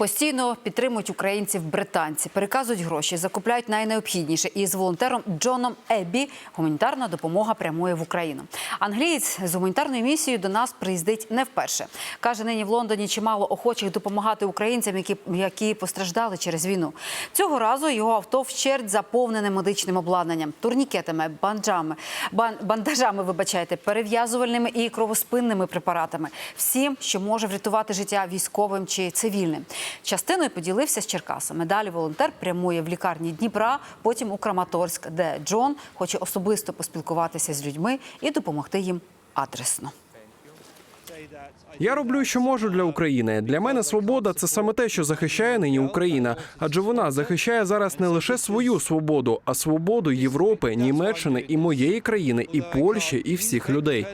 Постійно підтримують українців британці, переказують гроші, закупляють найнеобхідніше. І з волонтером Джоном Еббі гуманітарна допомога прямує в Україну. Англієць з гуманітарною місією до нас приїздить не вперше. каже, нині в Лондоні чимало охочих допомагати українцям, які, які постраждали через війну. Цього разу його авто вщерть заповнене медичним обладнанням, турнікетами, банджами, бан, бандажами, вибачайте, перев'язувальними і кровоспинними препаратами. Всім, що може врятувати життя військовим чи цивільним. Частиною поділився з Черкасами. Далі волонтер прямує в лікарні Дніпра, потім у Краматорськ, де Джон хоче особисто поспілкуватися з людьми і допомогти їм адресно. Я роблю, що можу для України. Для мене свобода це саме те, що захищає нині Україна, адже вона захищає зараз не лише свою свободу, а свободу Європи, Німеччини і моєї країни, і Польщі, і всіх людей.